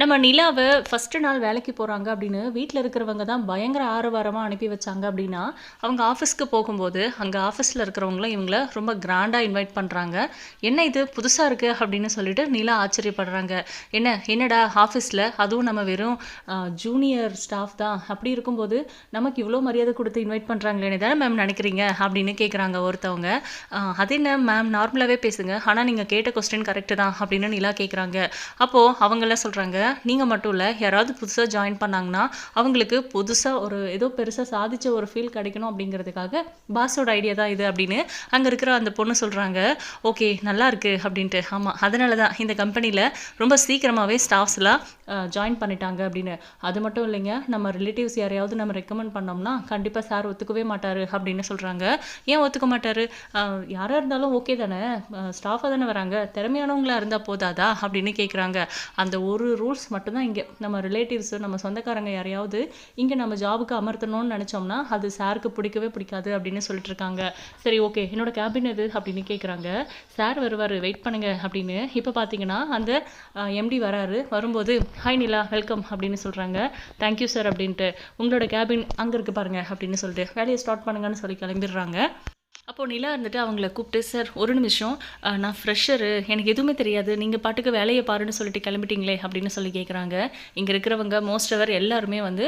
நம்ம நிலாவை ஃபஸ்ட்டு நாள் வேலைக்கு போகிறாங்க அப்படின்னு வீட்டில் இருக்கிறவங்க தான் பயங்கர ஆரவாரமாக அனுப்பி வச்சாங்க அப்படின்னா அவங்க ஆஃபீஸ்க்கு போகும்போது அங்கே ஆஃபீஸில் இருக்கிறவங்களும் இவங்கள ரொம்ப கிராண்டாக இன்வைட் பண்ணுறாங்க என்ன இது புதுசாக இருக்குது அப்படின்னு சொல்லிட்டு நிலா ஆச்சரியப்படுறாங்க. என்ன என்னடா ஆஃபீஸில் அதுவும் நம்ம வெறும் ஜூனியர் ஸ்டாஃப் தான். அப்படி இருக்கும்போது நமக்கு இவ்வளோ மரியாதை கொடுத்து இன்வைட் பண்ணுறாங்களேன்னு தானே மேம் நினைக்கிறீங்க? அப்படின்னு கேட்குறாங்க ஒருத்தவங்க. அது என்ன மேம் நார்மலாகவே பேசுங்க. ஆனால் நீங்கள் கேட்ட கொஸ்டின் கரெக்டு தான் அப்படின்னு நிலா கேட்குறாங்க அப்போது அவங்களாம் சொல்கிறாங்க நீங்கள் மட்டும் இல்லை யாராவது புதுசாக ஜாயின் பண்ணாங்கன்னா அவங்களுக்கு புதுசாக ஒரு ஏதோ பெருசாக சாதிச்ச ஒரு ஃபீல் கிடைக்கணும் அப்படிங்கிறதுக்காக பாஸோட ஐடியா தான் இது அப்படின்னு அங்கே இருக்கிற அந்த பொண்ணு சொல்கிறாங்க ஓகே நல்லா இருக்குது அப்படின்ட்டு. ஆமாம் அதனால தான் இந்த கம்பெனியில் ரொம்ப சீக்கிரமாகவே ஸ்டாஃப்ஸ்லாம் ஜாயின் பண்ணிட்டாங்க அப்படின்னு. அது மட்டும் இல்லைங்க நம்ம ரிலேட்டிவ்ஸ் யாரையாவது நம்ம ரெக்கமெண்ட் பண்ணோம்னா கண்டிப்பாக சார் ஒத்துக்கவே மாட்டார் அப்படின்னு சொல்கிறாங்க ஏன் ஒத்துக்க மாட்டார்? யாராக இருந்தாலும் ஓகே தானே? ஸ்டாஃபாக தானே வராங்க. திறமையானவங்களா இருந்தால் போதாதா? அப்படின்னு கேட்குறாங்க அந்த ஒரு ரூல்ஸ் மட்டும்தான் இங்கே. நம்ம ரிலேட்டிவ்ஸு நம்ம சொந்தக்காரங்க யாரையாவது இங்கே நம்ம ஜாபுக்கு அமர்த்தணும்னு நினச்சோம்னா அது சாருக்கு பிடிக்கவே பிடிக்காது அப்படின்னு சொல்லிட்டு இருக்காங்க. சரி ஓகே என்னோட கேபின் எது? அப்படின்னு கேட்குறாங்க சார் வருவார். வெயிட் பண்ணுங்க அப்படின்னு. இப்போ பார்த்தீங்கன்னா அந்த எம்டி வராரு. வரும்போது ஹாய் நிலா வெல்கம் அப்படின்னு சொல்கிறாங்க தேங்க்யூ சார் அப்படின்ட்டு. உங்களோட கேபின் அங்கே இருக்கு பாருங்க அப்படின்னு சொல்லிட்டு வேலையை ஸ்டார்ட் பண்ணுங்கன்னு சொல்லி கிளம்பிடுறாங்க. அப்போது நிலா இருந்துட்டு அவங்கள கூப்பிட்டு சார் ஒரு நிமிஷம். நான் ஃப்ரெஷரு எனக்கு எதுவுமே தெரியாது. நீங்கள் பாட்டுக்கு வேலையை பாருன்னு சொல்லிட்டு கிளம்பிட்டீங்களே அப்படின்னு சொல்லி கேட்குறாங்க இங்கே இருக்கிறவங்க மோஸ்ட் அவர் எல்லாருமே வந்து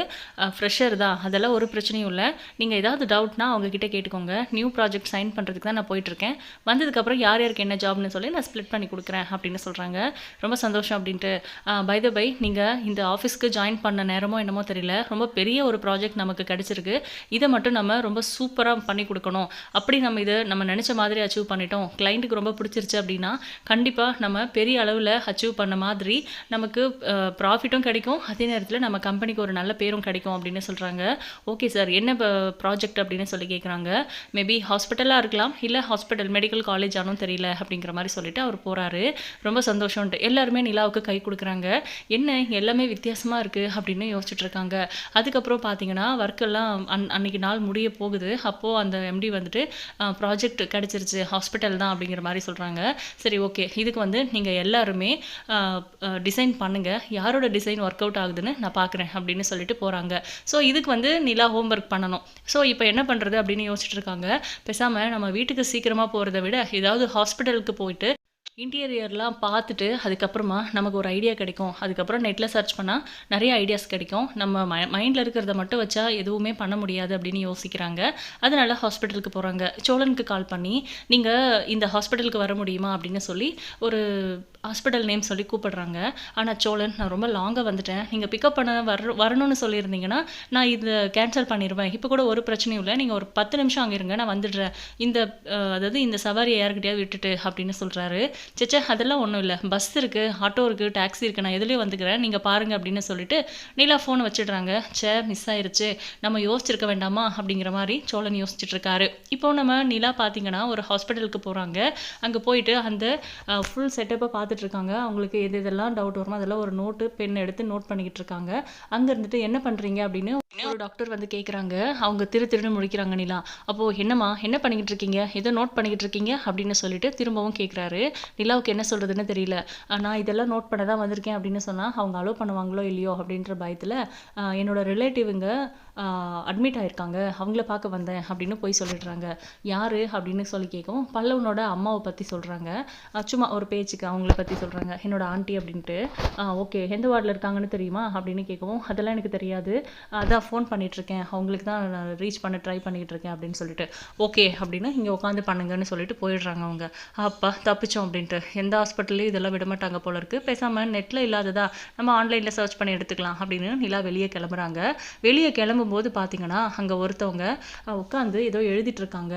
ஃப்ரெஷர் தான். அதெல்லாம் ஒரு பிரச்சனையும் இல்லை. நீங்கள் ஏதாவது டவுட்னா அவங்கக்கிட்ட கேட்டுக்கோங்க. நியூ ப்ராஜெக்ட் சைன் பண்ணுறதுக்கு தான் நான் போயிட்டுருக்கேன். வந்ததுக்கப்புறம் யார் யாருக்கு என்ன ஜாப்னு சொல்லி நான் ஸ்ப்ளிட் பண்ணி கொடுக்குறேன் அப்படின்னு சொல்கிறாங்க ரொம்ப சந்தோஷம் அப்படின்ட்டு. பை த பை நீங்கள் இந்த ஆஃபீஸ்க்கு ஜாயின் பண்ண நேரமோ என்னமோ தெரியல. ரொம்ப பெரிய ஒரு ப்ராஜெக்ட் நமக்கு கிடச்சிருக்கு. இதை மட்டும் நம்ம ரொம்ப சூப்பராக பண்ணி கொடுக்கணும். அப்படி நம்ம இதை நம்ம நினச்ச மாதிரி அச்சீவ் பண்ணிட்டோம். கிளைண்ட்டுக்கு ரொம்ப பிடிச்சிருச்சு அப்படின்னா கண்டிப்பாக நம்ம பெரிய அளவில் அச்சீவ் பண்ண மாதிரி நமக்கு ப்ராஃபிட்டும் கிடைக்கும். அதே நேரத்தில் நம்ம கம்பெனிக்கு ஒரு நல்ல பேரும் கிடைக்கும் அப்படின்னு சொல்கிறாங்க ஓகே சார் என்ன ப்ராஜெக்ட் அப்படின்னு சொல்லி கேட்குறாங்க மேபி ஹாஸ்பிட்டலாக இருக்கலாம் இல்லை ஹாஸ்பிட்டல் மெடிக்கல் காலேஜ் ஆனும் தெரியல அப்படிங்கிற மாதிரி சொல்லிட்டு அவர் போகிறாரு ரொம்ப சந்தோஷம்ட்டு எல்லாருமே நிலாவுக்கு கை கொடுக்குறாங்க. என்ன எல்லாமே வித்தியாசமாக இருக்குது அப்படின்னு யோசிச்சுட்ருக்காங்க அதுக்கப்புறம் பார்த்தீங்கன்னா ஒர்க்கெல்லாம் அன் அன்னைக்கு நாள் முடிய போகுது. அப்போது அந்த எம்டி வந்துட்டு ப்ராஜெக்ட் கிடச்சிருச்சு ஹாஸ்பிட்டல் தான் அப்படிங்கிற மாதிரி சொல்கிறாங்க சரி ஓகே இதுக்கு வந்து நீங்கள் எல்லாருமே டிசைன் பண்ணுங்கள் யாரோட டிசைன் ஒர்க் அவுட் ஆகுதுன்னு நான் பார்க்குறேன் அப்படின்னு சொல்லிட்டு போகிறாங்க ஸோ இதுக்கு வந்து நிலா ஹோம்ஒர்க் பண்ணணும். ஸோ இப்போ என்ன பண்ணுறது அப்படின்னு யோசிச்சுட்டு இருக்காங்க. பேசாமல் நம்ம வீட்டுக்கு சீக்கிரமாக போகிறத விட ஏதாவது ஹாஸ்பிட்டலுக்கு போயிட்டு இன்டீரியர்லாம் பார்த்துட்டு அதுக்கப்புறமா நமக்கு ஒரு ஐடியா கிடைக்கும். அதுக்கப்புறம் நெட்டில் சர்ச் பண்ணால் நிறைய ஐடியாஸ் கிடைக்கும். நம்ம ம மைண்டில் இருக்கிறத மட்டும் வச்சா எதுவுமே பண்ண முடியாது அப்படின்னு யோசிக்கிறாங்க. அதனால ஹாஸ்பிட்டலுக்கு போகிறாங்க சோழனுக்கு கால் பண்ணி நீங்கள் இந்த ஹாஸ்பிட்டலுக்கு வர முடியுமா? அப்படின்னு சொல்லி ஒரு ஹாஸ்பிட்டல் நேம் சொல்லி கூப்பிடுறாங்க. ஆனால் சோழன் நான் ரொம்ப லாங்காக வந்துட்டேன். நீங்கள் பிக்கப் பண்ண வர வரணும்னு சொல்லியிருந்தீங்கன்னா நான் இதை கேன்சல் பண்ணிடுவேன் இப்போ கூட ஒரு பிரச்சனையும் இல்லை. நீங்கள் ஒரு பத்து நிமிஷம் அங்கே இருங்க. நான் வந்துடுறேன். இந்த அதாவது இந்த சவாரியை யாருக்கிட்டையாவது விட்டுட்டு அப்படின்னு சொல்கிறாரு சேச்சே அதெல்லாம் ஒன்றும் இல்லை. பஸ் இருக்குது ஆட்டோ இருக்குது டாக்ஸி இருக்குது நான் எதுலேயும் வந்துக்கிறேன். நீங்கள் பாருங்கள் அப்படின்னு சொல்லிட்டு நீலா ஃபோனை வச்சிடுறாங்க. சே மிஸ் ஆயிடுச்சு நம்ம யோசிச்சிருக்க வேண்டாமா? அப்படிங்கிற மாதிரி சோழன் யோசிச்சுட்ருக்காரு இப்போ நம்ம நிலா பார்த்தீங்கன்னா ஒரு ஹாஸ்பிட்டலுக்கு போகிறாங்க அங்கே போயிட்டு அந்த ஃபுல் செட்டப்பை பார்த்துட்ருக்காங்க அவங்களுக்கு எது எதெல்லாம் டவுட் வருமோ அதெல்லாம் ஒரு நோட்டு பென் எடுத்து நோட் பண்ணிக்கிட்டு இருக்காங்க. அங்கே இருந்துட்டு என்ன பண்ணுறீங்க அப்படின்னு ஒரு டாக்டர் வந்து கேட்குறாங்க அவங்க திரு திருன்னு முடிக்கிறாங்க நிலா. அப்போது என்னம்மா? என்ன பண்ணிக்கிட்டு இருக்கீங்க? ஏதோ நோட் பண்ணிக்கிட்டு இருக்கீங்க? அப்படின்னு சொல்லிட்டு திரும்பவும் கேட்குறாரு நிலாவுக்கு என்ன சொல்கிறதுன்னு தெரியல. நான் இதெல்லாம் நோட் பண்ண தான் வந்திருக்கேன் அப்படின்னு சொன்னால் அவங்க அலோவ் பண்ணுவாங்களோ இல்லையோ? அப்படின்ற பயத்தில் என்னோடய என்னோட ரிலேட்டிவுங்க அட்மிட் ஆயிருக்காங்க. அவங்கள பார்க்க வந்தேன் அப்படின்னு போய் சொல்லிடுறாங்க. யார் அப்படின்னு சொல்லி கேட்கவும் பல்லவனோட அம்மாவை பற்றி சொல்கிறாங்க சும்மா ஒரு பேச்சுக்கு அவங்கள பற்றி சொல்கிறாங்க என்னோட ஆண்டி அப்படின்ட்டு. ஓகே எந்த வார்டில் இருக்காங்கன்னு தெரியுமா? அப்படின்னு கேட்கவும் அதெல்லாம் எனக்கு தெரியாது. அதான் ஃபோன் பண்ணிகிட்ருக்கேன் அவங்களுக்கு தான் நான் ரீச் பண்ண ட்ரை பண்ணிகிட்டு இருக்கேன் அப்படின்னு சொல்லிட்டு ஓகே அப்படின்னு இங்கே உட்காந்து பண்ணுங்கன்னு சொல்லிட்டு போயிடுறாங்க அவங்க. அப்பா தப்பிச்சோம் அப்படின்ட்டு. எந்த ஹாஸ்பிட்டல்லையும் இதெல்லாம் விட மாட்டாங்க போல இருக்குது பேசாமல் நெட்டில் இல்லாததா? நம்ம ஆன்லைனில் சர்ச் பண்ணி எடுத்துக்கலாம் அப்படின்னு நிலா வெளியே கிளம்புறாங்க. வெளியே போது பார்த்தீங்கன்னா அங்கே ஒருத்தவங்க உட்காந்து ஏதோ எழுதிட்டு இருக்காங்க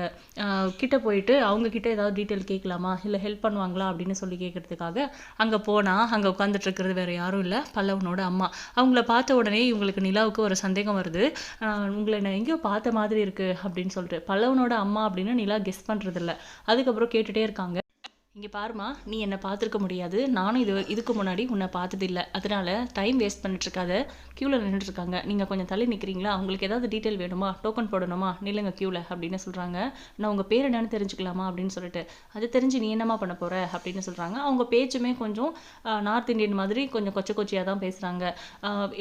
கிட்ட போயிட்டு அவங்கக்கிட்ட ஏதாவது டீட்டெயில் கேட்கலாமா? இல்லை ஹெல்ப் பண்ணுவாங்களா? அப்படின்னு சொல்லி கேட்கறதுக்காக அங்கே போனால் அங்கே உட்காந்துட்டு இருக்கிறது யாரும் இல்லை. பல்லவனோட அம்மா. அவங்கள பார்த்த உடனே இவங்களுக்கு நிலாவுக்கு ஒரு சந்தேகம் வருது. உங்களை நான் எங்கேயோ பார்த்த மாதிரி இருக்குது அப்படின்னு சொல்லிட்டு. பல்லவனோட அம்மா அப்படின்னு நிலா கெஸ் பண்ணுறதில்ல அதுக்கப்புறம் கேட்டுகிட்டே இருக்காங்க. இங்கே பாருமா நீ என்னை பார்த்துருக்க முடியாது. நானும் இது இதுக்கு முன்னாடி உன்னை பார்த்ததில்ல. அதனால் டைம் வேஸ்ட் பண்ணிட்டுருக்காத. க்யூவில் நின்றுட்டுருக்காங்க நீங்கள் கொஞ்சம் தள்ளி நிற்கிறீங்களா உங்களுக்கு ஏதாவது டீட்டெயில் வேணுமா? டோக்கன் போடணுமா? நில்லுங்க க்யூவில் அப்படின்னு சொல்கிறாங்க நான் உங்கள் பேர் என்னென்னு தெரிஞ்சுக்கலாமா அப்படின்னு சொல்லிட்டு அது தெரிஞ்சு நீ என்னம்மா பண்ண போகிற அப்படின்னு சொல்கிறாங்க அவங்க பேச்சுமே கொஞ்சம் நார்த் இந்தியன் மாதிரி கொஞ்சம் கொச்ச கொச்சையாக தான் பேசுகிறாங்க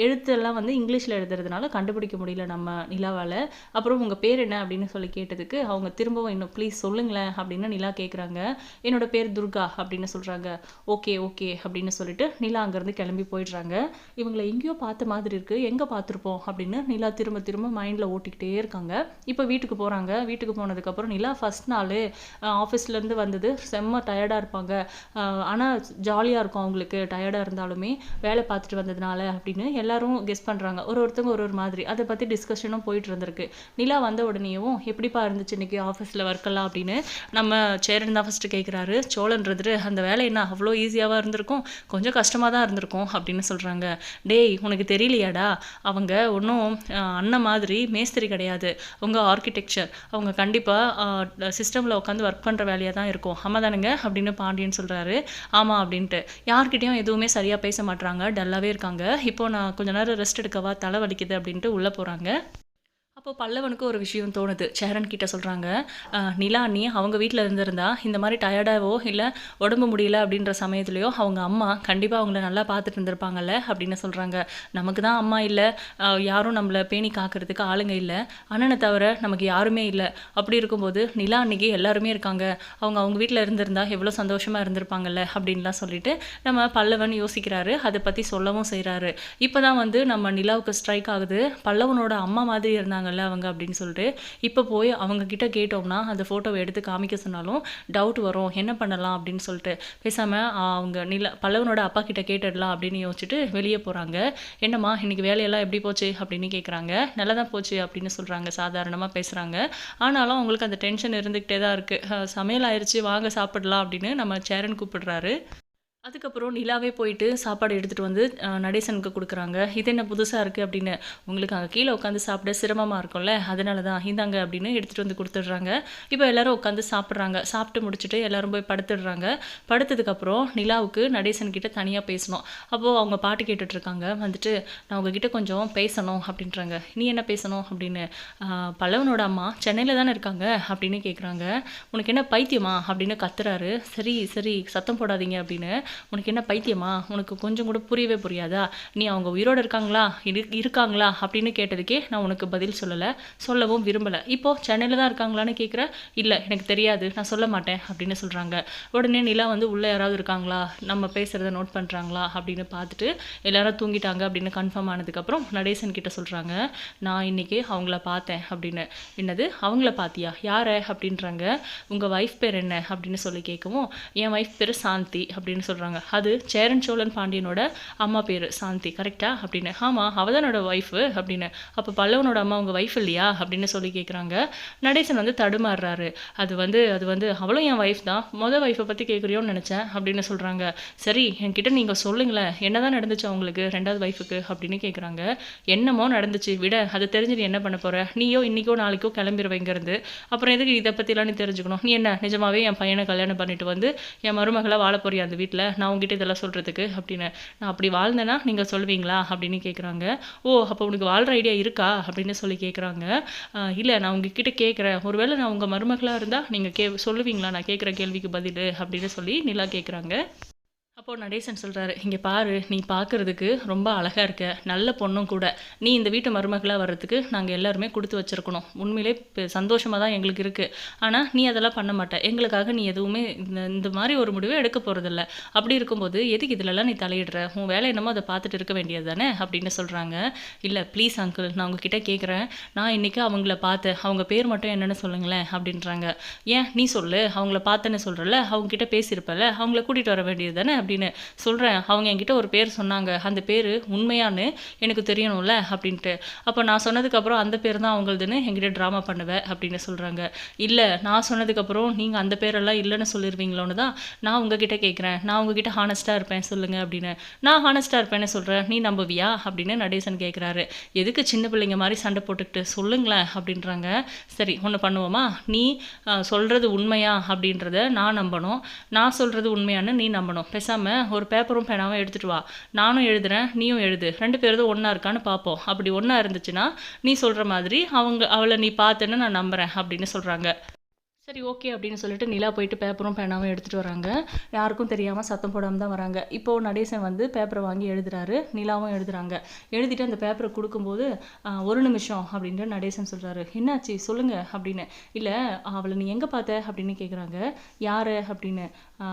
எழுத்தெல்லாம் வந்து இங்கிலீஷில் எழுதுறதுனால கண்டுபிடிக்க முடியல நம்ம நிலாவால். அப்புறம் உங்கள் பேர் என்ன அப்படின்னு சொல்லி கேட்டதுக்கு அவங்க திரும்பவும் இன்னும் ப்ளீஸ் சொல்லுங்களேன் அப்படின்னு நிலா கேட்குறாங்க என்னோட பேர் துர்கா அப்படின்னு சொல்கிறாங்க ஓகே ஓகே அப்படின்னு சொல்லிட்டு நிலா அங்கேருந்து கிளம்பி போயிடுறாங்க. இவங்களை எங்கேயோ பார்த்த மாதிரி இருக்குது எங்கே பார்த்துருப்போம்? அப்படின்னு நிலா திரும்ப திரும்ப மைண்டில் ஓட்டிக்கிட்டே இருக்காங்க. இப்போ வீட்டுக்கு போகிறாங்க வீட்டுக்கு போனதுக்கப்புறம் நிலா ஃபஸ்ட் நாள் ஆஃபீஸ்லேருந்து வந்தது. செம்ம டயர்டாக இருப்பாங்க. ஆனால் ஜாலியாக இருக்கும் அவங்களுக்கு. டயர்டாக இருந்தாலுமே வேலை பார்த்துட்டு வந்ததுனால அப்படின்னு எல்லாரும் கெஸ் பண்ணுறாங்க ஒரு ஒருத்தவங்க ஒரு ஒரு மாதிரி. அதை பற்றி டிஸ்கஷனும் போயிட்டு இருந்திருக்கு. நிலா வந்த உடனேயும் எப்படிப்பா இருந்துச்சு இன்னைக்கு ஆஃபீஸில் ஒர்க்கெல்லாம் அப்படின்னு நம்ம சேரன் தான் ஃபஸ்ட்டு கேட்குறாரு சோழன்றது அந்த வேலை என்ன அவ்வளோ ஈஸியாவாக இருந்திருக்கும்? கொஞ்சம் கஷ்டமாக தான் இருந்திருக்கும் அப்படின்னு சொல்கிறாங்க டேய் உனக்கு தெரியலையாடா? அவங்க ஒன்றும் அண்ணன் மாதிரி மேஸ்திரி கிடையாது. உங்கள் ஆர்கிடெக்சர் அவங்க கண்டிப்பாக சிஸ்டமில் உட்காந்து ஒர்க் பண்ணுற வேலையாக தான் இருக்கும். ஆமாம் தானுங்க? அப்படின்னு பாண்டியன் சொல்கிறாரு ஆமாம் அப்படின்ட்டு. யார்கிட்டையும் எதுவுமே சரியாக பேச மாட்றாங்க. டல்லாகவே இருக்காங்க. இப்போ நான் கொஞ்ச நேரம் ரெஸ்ட் எடுக்கவா? தலை வலிக்குது அப்படின்ட்டு உள்ளே போகிறாங்க அப்போ பல்லவனுக்கு ஒரு விஷயம் தோணுது. சேரன் கிட்ட சொல்கிறாங்க நிலா அண்ணி அவங்க வீட்டில் இருந்திருந்தா இந்த மாதிரி டயர்டாவோ இல்லை உடம்பு முடியல அப்படின்ற சமயத்துலையோ அவங்க அம்மா கண்டிப்பாக அவங்கள நல்லா பார்த்துட்டு இருந்திருப்பாங்கல்ல? அப்படின்னு சொல்கிறாங்க நமக்கு தான் அம்மா இல்லை. யாரும் நம்மளை பேணி காக்கிறதுக்கு ஆளுங்க இல்லை. அண்ணனை தவிர நமக்கு யாருமே இல்லை. அப்படி இருக்கும்போது நிலா அன்னைக்கு எல்லாருமே இருக்காங்க. அவங்க அவங்க வீட்டில் இருந்திருந்தா எவ்வளோ சந்தோஷமாக இருந்திருப்பாங்கல்ல? அப்படின்லாம் சொல்லிட்டு நம்ம பல்லவன் யோசிக்கிறாரு. அதை பற்றி சொல்லவும் செய்கிறாரு இப்போ தான் வந்து நம்ம நிலாவுக்கு ஸ்ட்ரைக் ஆகுது. பல்லவனோட அம்மா மாதிரி இருந்தாங்க இருக்காங்கல்ல அவங்க அப்படின்னு சொல்லிட்டு இப்போ போய் அவங்க கிட்ட கேட்டோம்னா அந்த ஃபோட்டோவை எடுத்து காமிக்க சொன்னாலும் டவுட் வரும். என்ன பண்ணலாம் அப்படின்னு சொல்லிட்டு. பேசாமல் அவங்க நில பல்லவனோட அப்பா கிட்ட கேட்டுடலாம் அப்படின்னு யோசிச்சுட்டு வெளியே போகிறாங்க என்னம்மா இன்னைக்கு வேலையெல்லாம் எப்படி போச்சு? அப்படின்னு கேட்குறாங்க நல்லா தான் போச்சு அப்படின்னு சொல்கிறாங்க சாதாரணமாக பேசுகிறாங்க ஆனாலும் அவங்களுக்கு அந்த டென்ஷன் இருந்துக்கிட்டே தான் இருக்குது சமையல் ஆயிடுச்சு வாங்க சாப்பிடலாம் அப்படின்னு நம்ம சேரன் கூப்பிடுறாரு. அதுக்கப்புறம் நிலாவே போயிட்டு சாப்பாடு எடுத்துகிட்டு வந்து நடேசனுக்கு கொடுக்குறாங்க. இது என்ன புதுசாக இருக்குது அப்படின்னு உங்களுக்கு அங்கே கீழே உட்காந்து சாப்பிட சிரமமாக இருக்கும்ல? அதனால தான் இந்தாங்க அப்படின்னு எடுத்துகிட்டு வந்து கொடுத்துட்றாங்க. இப்போ எல்லோரும் உட்காந்து சாப்பிட்றாங்க. சாப்பிட்டு முடிச்சுட்டு எல்லோரும் போய் படுத்துடுறாங்க. படுத்ததுக்கப்புறம் நிலாவுக்கு நடேசன் கிட்ட தனியாக பேசணும். அப்போது அவங்க பாட்டு கேட்டுட்ருக்காங்க. வந்துட்டு நான் உங்ககிட்ட கொஞ்சம் பேசணும் அப்படின்றாங்க. நீ என்ன பேசணும்? அப்படின்னு பல்லவனோட அம்மா சென்னையில் தானே இருக்காங்க அப்படின்னு கேட்குறாங்க உனக்கு என்ன பைத்தியமா? அப்படின்னு கத்துறாரு. சரி சரி சத்தம் போடாதீங்க அப்படின்னு உனக்கு என்ன பைத்தியமா? உனக்கு கொஞ்சம் கூட புரியவே புரியாதா? நீ அவங்க உயிரோடு இருக்காங்களா? இரு இருக்காங்களா? அப்படின்னு கேட்டதுக்கே நான் உனக்கு பதில் சொல்லலை. சொல்லவும் விரும்பலை. இப்போது சென்னையில் தான் இருக்காங்களான்னு கேட்குற இல்லை எனக்கு தெரியாது. நான் சொல்ல மாட்டேன் அப்படின்னு சொல்கிறாங்க உடனே நிலா வந்து உள்ளே யாராவது இருக்காங்களா? நம்ம பேசுகிறத நோட் பண்ணுறாங்களா அப்படின்னு பார்த்துட்டு எல்லாரும் தூங்கிட்டாங்க அப்படின்னு கன்ஃபார்ம் ஆனதுக்கப்புறம் நடேசன் கிட்ட சொல்கிறாங்க நான் இன்றைக்கி அவங்கள பார்த்தேன் அப்படின்னு. என்னது? அவங்கள பார்த்தியா யாரை? அப்படின்றாங்க. உங்கள் ஒய்ஃப் பேர் என்ன? அப்படின்னு சொல்லி கேட்கவும் என் ஒய்ஃப் பேர் சாந்தி அப்படின்னு சொல்கிறாங்க சொல்கிறாங்க அது சேரன் சோழன் பாண்டியனோட அம்மா பேர் சாந்தி கரெக்டா அப்படின்னு. ஆமாம் அவதானோட ஒய்ஃபு அப்படின்னு. அப்போ பல்லவனோட அம்மா உங்கள் ஒய்ஃப் இல்லையா? அப்படின்னு சொல்லி கேட்குறாங்க நடேசன் வந்து தடுமாறுறாரு. அது வந்து அது வந்து அவளும் என் ஒய்ஃப் தான். மொதல் ஒய்ஃபை பற்றி கேட்குறியோன்னு நினச்சேன் அப்படின்னு சொல்கிறாங்க சரி என்கிட்ட நீங்கள் சொல்லுங்களேன். என்ன தான் நடந்துச்சு அவங்களுக்கு ரெண்டாவது ஒய்ஃபுக்கு அப்படின்னு கேட்குறாங்க என்னமோ நடந்துச்சு. விட. அது தெரிஞ்சு நீ என்ன பண்ண போகிற நீயோ இன்றைக்கோ நாளைக்கோ கிளம்பிடுவேங்கிறது அப்புறம் எதுக்கு இதை பற்றிலாம் நீ தெரிஞ்சுக்கணும்? நீ என்ன? நிஜமாவே என் பையனை கல்யாணம் பண்ணிட்டு வந்து என் மருமகளை வாழ போறியா அந்த வீட்டில் நான் உங்ககிட்ட இதெல்லாம் சொல்கிறதுக்கு அப்படின்னு. நான் அப்படி வாழ்ந்தேன்னா நீங்கள் சொல்வீங்களா அப்படின்னு கேட்குறாங்க ஓ அப்போ உனக்கு வாழ்கிற ஐடியா இருக்கா அப்படின்னு சொல்லி கேட்குறாங்க இல்லை நான் உங்ககிட்ட கேட்குறேன் ஒருவேளை நான் உங்கள் மருமகளாக இருந்தால் நீங்கள் கே சொல்லுவீங்களா? நான் கேட்குற கேள்விக்கு பதில் அப்படின்னு சொல்லி நிலா கேட்குறாங்க அப்போது நடேசன் சொல்கிறாரு இங்கே பாரு நீ பார்க்குறதுக்கு ரொம்ப அழகாக இருக்க. நல்ல பொண்ணும் கூட. நீ இந்த வீட்டு மருமகளாக வர்றதுக்கு நாங்கள் எல்லாருமே கொடுத்து வச்சுருக்கணும். உண்மையிலே சந்தோஷமாக தான் எங்களுக்கு இருக்குது ஆனால் நீ அதெல்லாம் பண்ண மாட்டே. எங்களுக்காக நீ எதுவுமே இந்த இந்த மாதிரி ஒரு முடிவே எடுக்க போகிறதில்ல அப்படி இருக்கும்போது எதுக்கு இதிலெல்லாம் நீ தலையிடுற? உன் வேலை என்னமோ அதை பார்த்துட்டு இருக்க வேண்டியது தானே? அப்படின்னு சொல்கிறாங்க இல்லை ப்ளீஸ் அங்கிள் நான் உங்ககிட்ட கேட்குறேன் நான் இன்றைக்கி அவங்கள பார்த்தேன். அவங்க பேர் மட்டும் என்னென்னு சொல்லுங்களேன் அப்படின்றாங்க. ஏன்? நீ சொல்லு. அவங்கள பார்த்தேன்னு சொல்கிறல அவங்கக்கிட்ட பேசியிருப்பல அவங்கள கூட்டிகிட்டு வர வேண்டியது தானே? அப்படின்னு சொல்கிறேன் அவங்க என்கிட்ட ஒரு பேர் சொன்னாங்க. அந்த பேர் உண்மையான்னு எனக்கு தெரியணும்ல அப்படின்ட்டு. அப்போ நான் சொன்னதுக்கப்புறம் அந்த பேர் தான் அவங்களதுன்னு என்கிட்ட ட்ராமா பண்ணுவேன் அப்படின்னு சொல்கிறாங்க இல்லை நான் சொன்னதுக்கப்புறம் நீங்கள் அந்த பேரெல்லாம் இல்லைன்னு சொல்லிடுவீங்களோன்னு தான் நான் உங்ககிட்ட கேட்குறேன் நான் உங்ககிட்ட ஹானஸ்ட்டாக இருப்பேன் சொல்லுங்கள் அப்படின்னு. நான் ஹானஸ்ட்டாக இருப்பேன்னு சொல்கிறேன் நீ நம்புவியா அப்படின்னு நடேசன் கேட்குறாரு எதுக்கு சின்ன பிள்ளைங்க மாதிரி சண்டை போட்டுக்கிட்டு சொல்லுங்களேன் அப்படின்றாங்க. சரி ஒன்று பண்ணுவோமா? நீ சொல்கிறது உண்மையா அப்படின்றத நான் நம்பணும். நான் சொல்கிறது உண்மையான்னு நீ நம்பணும். பேசாமல் ஒரு பேப்பரும் பேனாவும் எடுத்துகிட்டு வா. நானும் எழுதுறேன் நீயும் எழுது. ரெண்டு பேரும் ஒன்றா இருக்கான்னு பார்ப்போம் அப்படி ஒன்றா இருந்துச்சுன்னா நீ சொல்கிற மாதிரி அவங்க அவளை நீ பார்த்தேன்னு நான் நம்புகிறேன் அப்படின்னு சொல்கிறாங்க சரி ஓகே அப்படின்னு சொல்லிட்டு நிலா போயிட்டு பேப்பரும் பேனாவும் எடுத்துகிட்டு வராங்க. யாருக்கும் தெரியாமல் சத்தம் போடாமல் தான் வராங்க. இப்போது நடேசன் வந்து பேப்பரை வாங்கி எழுதுறாரு. நிலாவும் எழுதுறாங்க. எழுதிட்டு அந்த பேப்பரை கொடுக்கும்போது ஒரு நிமிஷம் அப்படின்ட்டு நடேசன் சொல்கிறாரு என்னாச்சு? சொல்லுங்கள் அப்படின்னு. இல்லை அவளை நீ எங்கே பார்த்த? அப்படின்னு கேட்குறாங்க யார்? அப்படின்னு.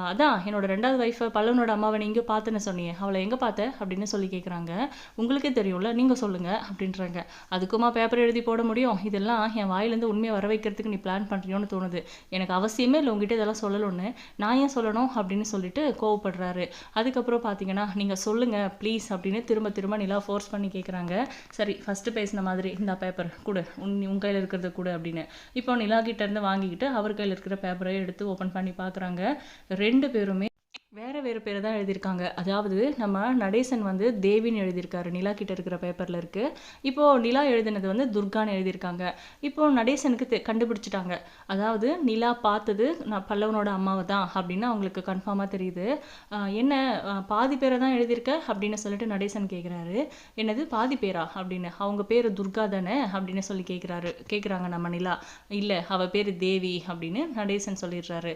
அதான் என்னோட ரெண்டாவது ஒய்ஃபை பல்லவனோட அம்மாவை நீங்கள் பார்த்தேன்னு சொன்னீங்க அவளை எங்கே பார்த்த? அப்படின்னு சொல்லி கேட்குறாங்க உங்களுக்கே தெரியும்ல நீங்கள் சொல்லுங்கள் அப்படின்றாங்க. அதுக்குமா பேப்பர் எழுதி போட முடியும்? இதெல்லாம் என் வாயிலேருந்து உண்மையை வர வைக்கிறதுக்கு நீ பிளான் பண்ணுறியோன்னு தோணுது. எனக்கு அவசியமே இல்லை உங்ககிட்ட இதெல்லாம் சொல்லணும்னு. நான் ஏன் சொல்லணும் அப்படின்னு சொல்லிட்டு கோவப்படுறாரு. அதுக்கப்புறம் பார்த்தீங்கன்னா நீங்கள் சொல்லுங்கள் ப்ளீஸ் அப்படின்னு திரும்ப திரும்ப நிலா ஃபோர்ஸ் பண்ணி கேட்குறாங்க சரி ஃபஸ்ட்டு பேசின மாதிரி இந்த பேப்பர் கொடு உன் உன் கையில் இருக்கிறது கொடு அப்படின்னு. இப்போ நிலா கிட்டேருந்து வாங்கிக்கிட்டு அவர் கையில் இருக்கிற பேப்பரை எடுத்து ஓப்பன் பண்ணி பார்க்குறாங்க ரெண்டு பேருமே வேறு வேறு பேர் தான் எழுதியிருக்காங்க. அதாவது நம்ம நடேசன் வந்து தேவின்னு எழுதியிருக்காரு. நிலா கிட்ட இருக்கிற பேப்பரில் இருக்குது இப்போது நிலா எழுதினது வந்து துர்கான்னு எழுதியிருக்காங்க. இப்போது நடேசனுக்கு தெ கண்டுபிடிச்சிட்டாங்க. அதாவது நிலா பார்த்தது நான் பல்லவனோட அம்மாவை தான் அப்படின்னு அவங்களுக்கு கன்ஃபார்மாக தெரியுது. என்ன பாதி பேரை தான் எழுதியிருக்க அப்படின்னு சொல்லிட்டு நடேசன் கேட்குறாரு என்னது பாதி பேரா அப்படின்னு. அவங்க பேர் துர்கா தானே அப்படின்னு சொல்லி கேட்குறாரு கேட்குறாங்க நம்ம நிலா. இல்லை அவள் பேர் தேவி அப்படின்னு நடேசன் சொல்லிடுறாரு.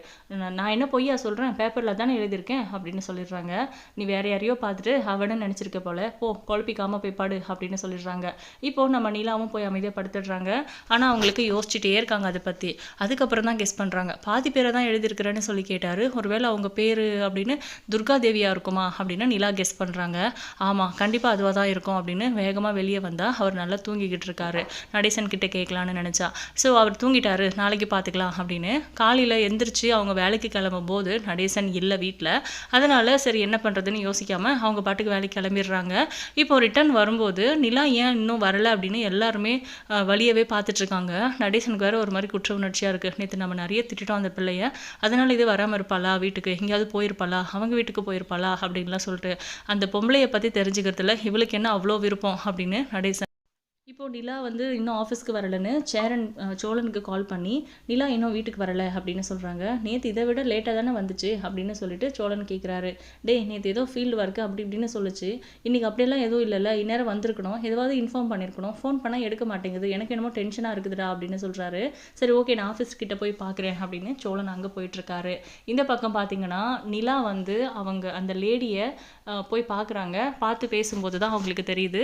நான் என்ன பொய்யா சொல்கிறேன் பேப்பரில் தானே எழுதியிருக்கேன் இருக்கேன் அப்படின்னு சொல்லிடுறாங்க. நீ வேற யாரையோ பார்த்துட்டு அவனை நினச்சிருக்க போல போ குழப்பிக்காம போய் பாடு அப்படின்னு சொல்லிடுறாங்க. இப்போ நம்ம நீலாவும் போய் அமைதியாக படுத்துடுறாங்க. ஆனால் அவங்களுக்கு யோசிச்சுட்டே இருக்காங்க அதை பற்றி அதுக்கப்புறம் தான் கெஸ் பண்ணுறாங்க பாதி பேரை தான் எழுதியிருக்கிறேன்னு சொல்லி கேட்டார். ஒருவேளை அவங்க பேர் அப்படின்னு துர்கா தேவியாக இருக்குமா அப்படின்னு நிலா கெஸ் பண்ணுறாங்க ஆமாம் கண்டிப்பாக அதுவாக தான் இருக்கும் அப்படின்னு வேகமாக வெளியே வந்தால் அவர் நல்லா தூங்கிக்கிட்டு இருக்காரு. நடேசன் கிட்ட கேட்கலான்னு நினச்சா. ஸோ அவர் தூங்கிட்டாரு. நாளைக்கு பார்த்துக்கலாம் அப்படின்னு. காலையில் எந்திரிச்சு அவங்க வேலைக்கு கிளம்பும் போது நடேசன் இல்லை வீட்டில் அதனால் சரி என்ன பண்ணுறதுன்னு யோசிக்காமல் அவங்க பாட்டுக்கு வேலைக்கு கிளம்பிடுறாங்க. இப்போ ரிட்டர்ன் வரும்போது நிலா ஏன் இன்னும் வரலை அப்படின்னு எல்லாருமே வழியவே பார்த்துட்ருக்காங்க. நடேசனுக்கு வேறு ஒரு மாதிரி குற்ற உணர்ச்சியாக இருக்குது நேற்று நம்ம நிறைய திட்டோம் அந்த பிள்ளைய. அதனால் இது வராமல் இருப்பாளா வீட்டுக்கு? எங்கேயாவது போயிருப்பாளா? அவங்க வீட்டுக்கு போயிருப்பாளா? அப்படின்லாம் சொல்லிட்டு அந்த பொம்பளையை பற்றி தெரிஞ்சுக்கிறதுல இவளுக்கு என்ன அவ்வளோ விருப்பம் அப்படின்னு நடேசன் இப்போ நிலா வந்து இன்னும் ஆஃபீஸ்க்கு வரலைன்னு சேரன் சோழனுக்கு கால் பண்ணி நிலா இன்னும் வீட்டுக்கு வரலை அப்படின்னு சொல்கிறாங்க நேற்று இதை விட லேட்டாக தானே வந்துச்சு அப்படின்னு சொல்லிட்டு சோழன் கேட்குறாரு டே நேற்று ஏதோ ஃபீல்டு ஒர்க்கு அப்படி இப்படின்னு சொல்லிச்சு. இன்றைக்கி அப்படியெல்லாம் எதுவும் இல்லைல்ல இந்நேரம் வந்திருக்கணும். எதாவது இன்ஃபார்ம் பண்ணியிருக்கணும் ஃபோன் பண்ணால் எடுக்க மாட்டேங்குது. எனக்கு என்னமோ டென்ஷனாக இருக்குதுடா அப்படின்னு சொல்கிறாரு சரி ஓகே நான் ஆஃபீஸ் கிட்டே போய் பார்க்குறேன் அப்படின்னு சோழன் அங்கே போயிட்டுருக்காரு இந்த பக்கம் பார்த்தீங்கன்னா நிலா வந்து அவங்க அந்த லேடியை போய் பார்க்குறாங்க பார்த்து பேசும்போது தான் அவங்களுக்கு தெரியுது.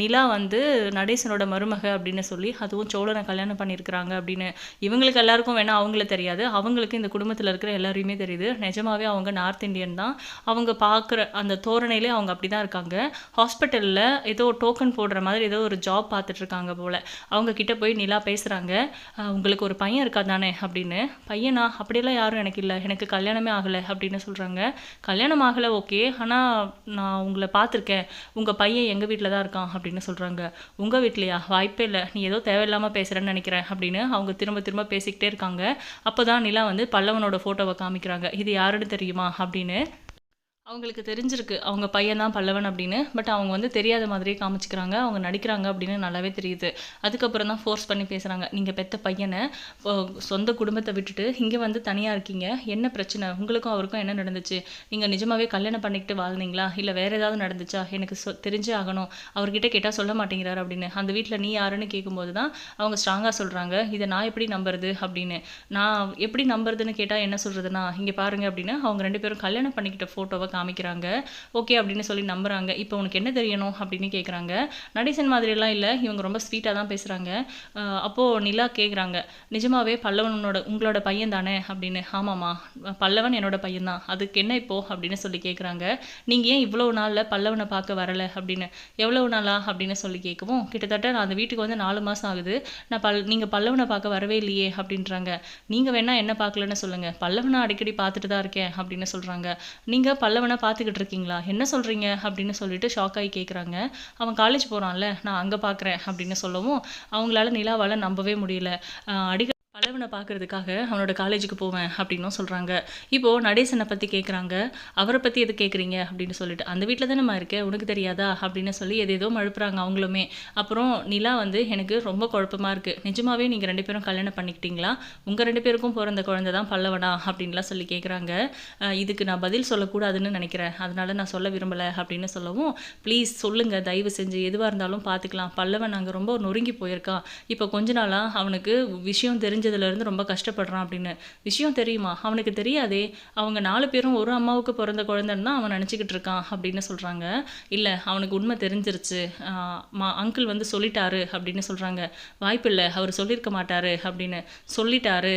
நிலா வந்து நடேசனோட மருமக அப்படின்னு சொல்லி அதுவும் சோழனை கல்யாணம் பண்ணியிருக்கிறாங்க அப்படின்னு இவங்களுக்கு எல்லாருக்கும் வேணால் அவங்கள தெரியாது. அவங்களுக்கு இந்த குடும்பத்தில் இருக்கிற எல்லாரையுமே தெரியுது. நிஜமாவே அவங்க நார்த் இந்தியன் தான். அவங்க பார்க்குற அந்த தோரணையிலே அவங்க அப்படி தான் இருக்காங்க. ஹாஸ்பிட்டலில் ஏதோ டோக்கன் போடுற மாதிரி ஏதோ ஒரு ஜாப் பார்த்துட்ருக்காங்க போல். அவங்க கிட்ட போய் நிலா பேசுகிறாங்க உங்களுக்கு ஒரு பையன் இருக்கா தானே அப்படின்னு. பையனா? அப்படியெல்லாம் யாரும் எனக்கு இல்லை. எனக்கு கல்யாணமே ஆகலை. அப்படின்னு சொல்கிறாங்க கல்யாணம் ஆகலை ஓகே. ஆனால் நான் உங்களை பார்த்துருக்கேன். உங்கள் பையன் எங்கள் வீட்டில் தான் இருக்கான். அப்படின்னு சொல்கிறாங்க உங்கள் வீட்லையா? வாய்ப்பே இல்லை. நீ ஏதோ தேவையில்லாமல் பேசுகிறேன்னு நினைக்கிறேன் அப்படின்னு அவங்க திரும்ப திரும்ப பேசிக்கிட்டே இருக்காங்க. அப்போ தான் நிலா வந்து பல்லவனோட ஃபோட்டோவை காமிக்கிறாங்க. இது யாருன்னு தெரியுமா? அப்படின்னு அவங்களுக்கு தெரிஞ்சிருக்கு. அவங்க பையன் தான் பல்லவன் அப்படின்னு. பட் அவங்க வந்து தெரியாத மாதிரியே காமிச்சிக்கிறாங்க. அவங்க நடிக்கிறாங்க அப்படின்னு நல்லாவே தெரியுது. அதுக்கப்புறம் தான் ஃபோர்ஸ் பண்ணி பேசுகிறாங்க நீங்கள் பெத்த பையனை சொந்த குடும்பத்தை விட்டுட்டு இங்கே வந்து தனியாக இருக்கீங்க. என்ன பிரச்சனை? உங்களுக்கும் அவருக்கும் என்ன நடந்துச்சு? நீங்கள் நிஜமாகவே கல்யாணம் பண்ணிக்கிட்டு வாழ்ந்தீங்களா? இல்லை வேறு ஏதாவது நடந்துச்சா? எனக்கு சொ தெரிஞ்சே ஆகணும். அவர்கிட்ட கேட்டால் சொல்ல மாட்டேங்கிறார் அப்படின்னு. அந்த வீட்டில் நீ யாருன்னு கேட்கும்போது தான் அவங்க ஸ்ட்ராங்காக சொல்கிறாங்க இதை நான் எப்படி நம்புறது? அப்படின்னு. நான் எப்படி நம்புறதுன்னு கேட்டால் என்ன சொல்கிறதுனா இங்கே பாருங்க அப்படின்னு. அவங்க ரெண்டு பேரும் கல்யாணம் பண்ணிக்கிட்ட ஃபோட்டோவை காமிக்கிறாங்க. ஓகே அப்படின்னு சொல்லி நம்புறாங்க. இப்போ உனக்கு என்ன தெரியணும் அப்படின்னு கேட்குறாங்க நடேசன் மாதிரியெல்லாம் இல்லை. இவங்க ரொம்ப ஸ்வீட்டாக தான் பேசுகிறாங்க அப்போது நிலா கேட்குறாங்க நிஜமாவே பல்லவனோட உங்களோட பையன் தானே அப்படின்னு. ஆமாம்மா. பல்லவன் என்னோட பையன் தான். அதுக்கு என்ன இப்போது அப்படின்னு சொல்லி கேட்குறாங்க நீங்கள் ஏன் இவ்வளோ நாளில் பல்லவனை பார்க்க வரலை அப்படின்னு. எவ்வளோ நாளா அப்படின்னு சொல்லி கேட்கவும் கிட்டத்தட்ட நான் அந்த வீட்டுக்கு வந்து நாலு மாதம் ஆகுது. நான் பல் நீங்கள் பல்லவனை பார்க்க வரவே இல்லையே அப்படின்றாங்க. நீங்கள் வேணால் என்ன பார்க்கலன்னு சொல்லுங்கள் பல்லவனை அடிக்கடி பார்த்துட்டு தான் இருக்கேன் அப்படின்னு சொல்கிறாங்க நீங்கள் பல்லவனை பல்லவனை பார்த்துக்கிட்டு இருக்கீங்களா என்ன சொல்கிறீங்க அப்படின்னு சொல்லிட்டு ஷாக் ஆகி கேட்குறாங்க அவன் காலேஜ் போகிறான்ல நான் அங்கே பார்க்குறேன் அப்படின்னு சொல்லவும் அவங்களால நிலாவால் நம்பவே முடியல. அடிக்க அளவனை பல்லவனை பார்க்கறதுக்காக அவனோட காலேஜுக்கு போவேன் அப்படின்னும் சொல்கிறாங்க இப்போது நடேசனை பற்றி கேட்குறாங்க அவரை பற்றி எது கேட்குறீங்க அப்படின்னு சொல்லிட்டு அந்த வீட்டில் தானேம்மா இருக்கேன் உனக்கு தெரியாதா? அப்படின்னு சொல்லி எதேதோ மழுப்புறாங்க அவங்களுமே. அப்புறம் நிலா வந்து எனக்கு ரொம்ப குழப்பமாக இருக்குது நிஜமாவே நீங்கள் ரெண்டு பேரும் கல்யாணம் பண்ணிக்கிட்டீங்களா? உங்கள் ரெண்டு பேருக்கும் பிறந்த குழந்தை தான் பல்லவனா? அப்படின்லாம் சொல்லி கேட்குறாங்க இதுக்கு நான் பதில் சொல்லக்கூடாதுன்னு நினைக்கிறேன். அதனால நான் சொல்ல விரும்பலை அப்படின்னு சொல்லவும் ப்ளீஸ் சொல்லுங்கள் தயவு செஞ்சு எதுவாக இருந்தாலும் பார்த்துக்கலாம் பல்லவன் அங்கே ரொம்ப நொறுங்கி போயிருக்கான் இப்போ கொஞ்ச நாளாக அவனுக்கு விஷயம் தெரிஞ்சதுலேருந்து ரொம்ப கஷ்டப்படுறான் அப்படின்னு. விஷயம் தெரியுமா? அவனுக்கு தெரியாதே. அவங்க நாலு பேரும் ஒரு அம்மாவுக்கு பிறந்த குழந்தைன்னு தான் அவன் நினச்சிக்கிட்டு இருக்கான் அப்படின்னு சொல்கிறாங்க இல்லை அவனுக்கு உண்மை தெரிஞ்சிருச்சு. மா அங்கிள் வந்து சொல்லிட்டாரு அப்படின்னு சொல்கிறாங்க வாய்ப்பில்லை அவர் சொல்லியிருக்க மாட்டாரு அப்படின்னு சொல்லிட்டாரு.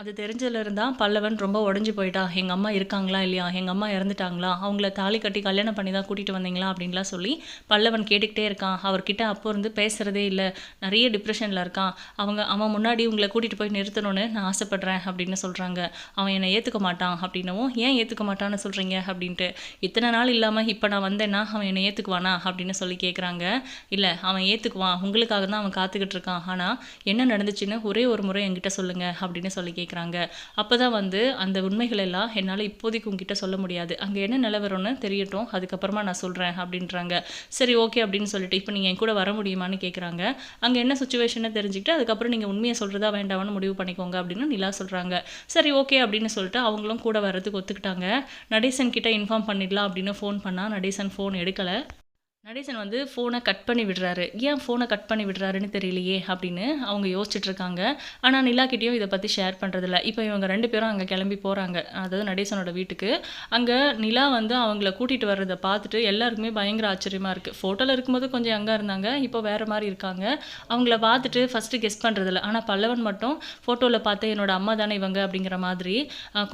அது தெரிஞ்சதுல இருந்தா பல்லவன் ரொம்ப உடஞ்சி போயிட்டான் எங்கள் அம்மா இருக்காங்களா இல்லையா? எங்கள் அம்மா இறந்துட்டாங்களா? அவங்கள தாலி கட்டி கல்யாணம் பண்ணி தான் கூட்டிகிட்டு வந்தீங்களா அப்படின்லாம் சொல்லி பல்லவன் கேட்டுக்கிட்டே இருக்கான். அவர்கிட்ட அப்போ இருந்து பேசுகிறதே இல்லை. நிறைய டிப்ரெஷனில் இருக்கான். அவங்க அவன் முன்னாடி உங்களை கூட்டிகிட்டு போய் நிறுத்தணும்னு நான் ஆசைப்பட்றேன் அப்படின்னு சொல்கிறாங்க அவன் என்னை ஏற்றுக்க மாட்டான் அப்படின்னவும் ஏன் ஏற்றுக்க மாட்டான்னு சொல்கிறீங்க அப்படின்ட்டு. இத்தனை நாள் இல்லாமல் இப்போ நான் வந்தேன்னா அவன் என்னை ஏற்றுக்குவானா அப்படின்னு சொல்லி கேட்குறாங்க இல்லை அவன் ஏற்றுக்குவான் உங்களுக்காக தான் அவன் காத்துக்கிட்டு இருக்கான். ஆனால் என்ன நடந்துச்சுன்னு ஒரே ஒரு முறை என்கிட்ட சொல்லுங்கள் அப்படின்னு சொல்லி கேட்குறாங்க அப்போ தான் வந்து அந்த உண்மைகள் எல்லாம் என்னால் இப்போதைக்கு உங்ககிட்ட சொல்ல முடியாது. அங்கே என்ன நிலவரம்னு தெரியட்டும். அதுக்கப்புறமா நான் சொல்கிறேன் அப்படின்றாங்க. சரி ஓகே அப்படின்னு சொல்லிட்டு இப்போ நீங்கள் என் கூட வர முடியுமான்னு கேட்குறாங்க அங்கே என்ன சுச்சுவேஷனை தெரிஞ்சுக்கிட்டு அதுக்கப்புறம் நீங்கள் உண்மையை சொல்கிறதா வேண்டாம்னு முடிவு பண்ணிக்கோங்க அப்படின்னு நிலா சொல்கிறாங்க சரி ஓகே அப்படின்னு சொல்லிட்டு அவங்களும் கூட வர்றதுக்கு ஒத்துக்கிட்டாங்க. நடேசன் கிட்ட இன்ஃபார்ம் பண்ணிடலாம் அப்படின்னு ஃபோன் பண்ணால் நடேசன் ஃபோன் எடுக்கலை. நடேசன் வந்து ஃபோனை கட் பண்ணி விடுறாரு. ஏன் ஃபோனை கட் பண்ணி விடுறாருன்னு தெரியலையே அப்படின்னு அவங்க யோசிச்சுட்டு இருக்காங்க. ஆனால் நிலாக்கிட்டேயும் இதை பற்றி ஷேர் பண்ணுறதில்ல இப்போ இவங்க ரெண்டு பேரும் அங்கே கிளம்பி போகிறாங்க அதாவது நடேசனோட வீட்டுக்கு. அங்கே நிலா வந்து அவங்கள கூட்டிகிட்டு வர்றதை பார்த்துட்டு எல்லாருக்குமே பயங்கர ஆச்சரியமாக இருக்குது ஃபோட்டோவில் இருக்கும்போது கொஞ்சம் யங்காக இருந்தாங்க. இப்போ வேறு மாதிரி இருக்காங்க. அவங்கள பார்த்துட்டு ஃபஸ்ட்டு கெஸ் பண்ணுறதில்ல ஆனால் பல்லவன் மட்டும் ஃபோட்டோவில் பார்த்து என்னோட அம்மா தானே இவங்க அப்படிங்கிற மாதிரி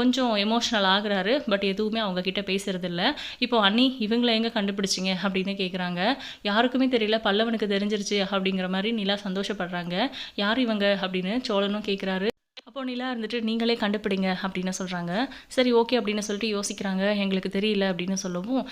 கொஞ்சம் எமோஷ்னல் ஆகுறாரு. பட் எதுவுமே அவங்கக்கிட்ட பேசுகிறதில்ல இப்போ அண்ணி இவங்களை எங்கே கண்டுபிடிச்சிங்க அப்படின்னு கேட்குறாங்க யாருக்குமே தெரியல பல்லவனுக்கு தெரிஞ்சிருச்சு அப்படிங்கிற மாதிரி நிலா சந்தோஷப்படுறாங்க. யார் இவங்க அப்படின்னு சோழனும் கேட்குறாரு அப்போ நிலா இருந்துட்டு நீங்களே கண்டுபிடிங்க அப்படின்னு சொல்கிறாங்க சரி ஓகே அப்படின்னு சொல்லிட்டு யோசிக்கிறாங்க. எங்களுக்கு தெரியல அப்படின்னு சொல்லவும்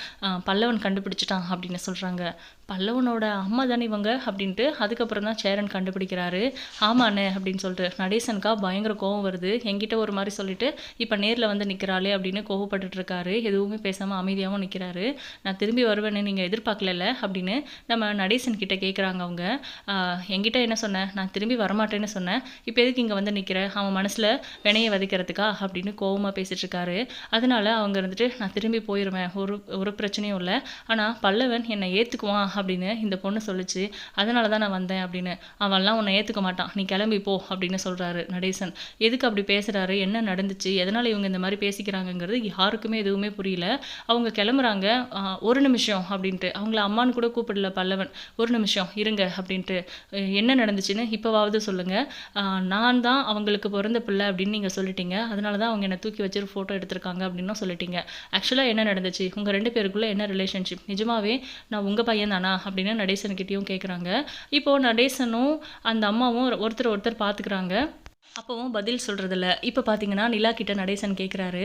பல்லவன் கண்டுபிடிச்சிட்டான் அப்படின்னு சொல்கிறாங்க பல்லவனோட அம்மா தானே இவங்க அப்படின்ட்டு அதுக்கப்புறம் தான் சேரன் கண்டுபிடிக்கிறாரு. ஆமாண்ணே அப்படின்னு சொல்லிட்டு நடேசனுக்கா பயங்கர கோவம் வருது. என்கிட்ட ஒரு மாதிரி சொல்லிட்டு இப்போ நேரில் வந்து நிற்கிறாளே அப்படின்னு கோவப்பட்டுட்டு இருக்காரு. எதுவுமே பேசாமல் அமைதியாகவும் நிற்கிறாரு நான் திரும்பி வருவேன்னு நீங்கள் எதிர்பார்க்கல அப்படின்னு நம்ம நடேசன் கிட்ட கேட்குறாங்க அவங்க. எங்கிட்ட என்கிட்ட என்ன சொன்னேன் நான் திரும்பி வரமாட்டேன்னு சொன்னேன் இப்போ எதுக்கு இங்கே வந்து நிற்கிறேன் அவன் மனசில் வினைய விதைக்கிறதுக்கா அப்படின்னு கோவமாக பேசிகிட்ருக்காரு அதனால் அதனால அவங்க இருந்துட்டு நான் திரும்பி போயிடுவேன் ஒரு ஒரு பிரச்சனையும் இல்லை. ஆனால் பல்லவன் என்னை ஏற்றுக்குவான் அப்படின்னு இந்த பொண்ணு சொல்லிச்சு. அதனால தான் நான் வந்தேன் அப்படின்னு. அவன்லாம் உன்னை ஏற்றுக்க மாட்டான். நீ கிளம்பி போ அப்படின்னு சொல்கிறாரு நடேசன். எதுக்கு அப்படி பேசுகிறாரு என்ன நடந்துச்சு? எதனால் இவங்க இந்த மாதிரி பேசிக்கிறாங்கங்கிறது யாருக்குமே எதுவுமே புரியல. அவங்க கிளம்புறாங்க ஒரு நிமிஷம் அப்படின்ட்டு. அவங்கள அம்மான்னு கூட கூப்பிடல பல்லவன். ஒரு நிமிஷம் இருங்க அப்படின்ட்டு. என்ன நடந்துச்சுன்னு இப்போவாவது சொல்லுங்கள் நான் தான் அவங்களுக்கு பிறந்த பிள்ளை அப்படின்னு நீங்கள் சொல்லிட்டீங்க. அதனால தான் அவங்க என்னை தூக்கி வச்சு ஒரு ஃபோட்டோ எடுத்திருக்காங்க அப்படின்னும் சொல்லிட்டீங்க. ஆக்சுவலாக என்ன நடந்துச்சு? உங்கள் ரெண்டு பேருக்குள்ளே என்ன ரிலேஷன்ஷிப் நிஜமாவே நான் உங்கள் பையன் தானா? அப்படின்னு நடேசன்கிட்டையும் கேட்குறாங்க இப்போது நடேசனும் அந்த அம்மாவும் ஒருத்தர் ஒருத்தர் பார்த்துக்கிறாங்க அப்போவும் பதில் சொல்கிறதில்ல இப்போ பார்த்தீங்கன்னா நிலா கிட்ட நடேசன் கேட்குறாரு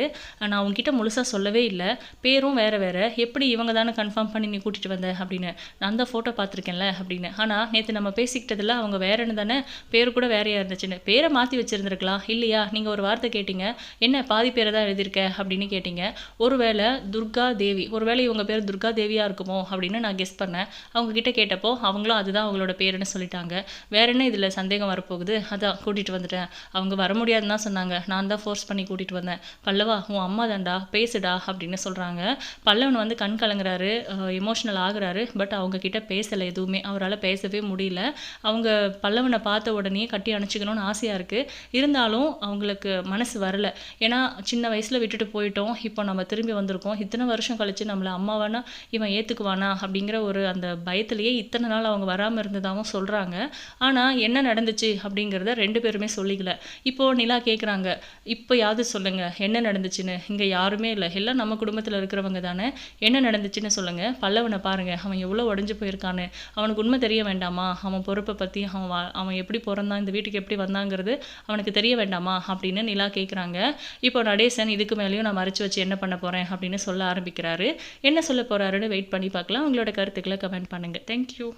நான் உங்ககிட்ட முழுசாக சொல்லவே இல்லை. பேரும் வேறு வேறு. எப்படி இவங்க தானே கன்ஃபார்ம் பண்ணி நீ கூட்டிகிட்டு வந்த அப்படின்னு. நான் அந்த ஃபோட்டோ பார்த்துருக்கேன்ல அப்படின்னு. ஆனால் நேற்று நம்ம பேசிக்கிட்டதில் அவங்க வேறன்னு தானே பேர் கூட வேறையாக இருந்துச்சுன்னு. பேரை மாற்றி வச்சுருந்துருக்கலாம். இல்லையா? நீங்கள் ஒரு வார்த்தை கேட்டிங்க. என்ன பாதி பேரை தான் எழுதியிருக்க அப்படின்னு கேட்டீங்க. ஒருவேளை துர்கா தேவி ஒருவேளை இவங்க பேர் துர்கா தேவியாக இருக்குமோ அப்படின்னு நான் கெஸ் பண்ணேன். அவங்கக்கிட்ட கேட்டப்போ அவங்களும் அதுதான் அவங்களோட பேருன்னு சொல்லிட்டாங்க. வேற என்ன இதில் சந்தேகம் வரப்போகுது? அதான் கூட்டிகிட்டு வந்துட்டேன். அவங்க வர முடியாதுன்னு தான் சொன்னாங்க. நான் தான் ஃபோர்ஸ் பண்ணி கூட்டிகிட்டு வந்தேன். பல்லவா உன் அம்மா தான்டா பேசுடா அப்படின்னு சொல்கிறாங்க பல்லவன் வந்து கண் கலங்குறாரு எமோஷ்னல் ஆகுறாரு பட் அவங்க கிட்ட பேசலை எதுவுமே. அவரால் பேசவே முடியல. அவங்க பல்லவனை பார்த்த உடனே கட்டி அணைச்சிக்கணும்னு ஆசையாக இருக்குது இருந்தாலும் அவங்களுக்கு மனசு வரல. ஏன்னா சின்ன வயசில் விட்டுட்டு போயிட்டோம். இப்போ நம்ம திரும்பி வந்திருக்கோம். இத்தனை வருஷம் கழிச்சு நம்மளை அம்மாவானா இவன் ஏற்றுக்குவானா அப்படிங்கிற ஒரு அந்த பயத்திலேயே இத்தனை நாள் அவங்க வராமல் இருந்ததாகவும் சொல்கிறாங்க ஆனால் என்ன நடந்துச்சு அப்படிங்கிறத ரெண்டு பேருமே சொல்லிக்கலாம் இதில் இப்போது நிலா கேட்குறாங்க இப்போயாவது சொல்லுங்கள் என்ன நடந்துச்சுன்னு? இங்கே யாருமே இல்லை. எல்லாம் நம்ம குடும்பத்தில் இருக்கிறவங்க தானே. என்ன நடந்துச்சுன்னு சொல்லுங்கள் பல்லவனை பாருங்கள் அவன் எவ்வளோ உடஞ்சி போயிருக்கான்னு. அவனுக்கு உண்மை தெரிய வேண்டாமா? அவன் பொறுப்பை பற்றி அவன் வா அவன் எப்படி பிறந்தான்? இந்த வீட்டுக்கு எப்படி வந்தாங்கிறது அவனுக்கு தெரிய வேண்டாமா? அப்படின்னு நிலா கேட்குறாங்க இப்போ நடேசன் இதுக்கு மேலேயும் நான் மறைச்சு வச்சு என்ன பண்ண போகிறேன் அப்படின்னு சொல்ல ஆரம்பிக்கிறாரு. என்ன சொல்ல போகிறாருன்னு வெயிட் பண்ணி பார்க்கலாம். உங்களோட கருத்துக்களை கமெண்ட் பண்ணுங்கள் தேங்க்யூ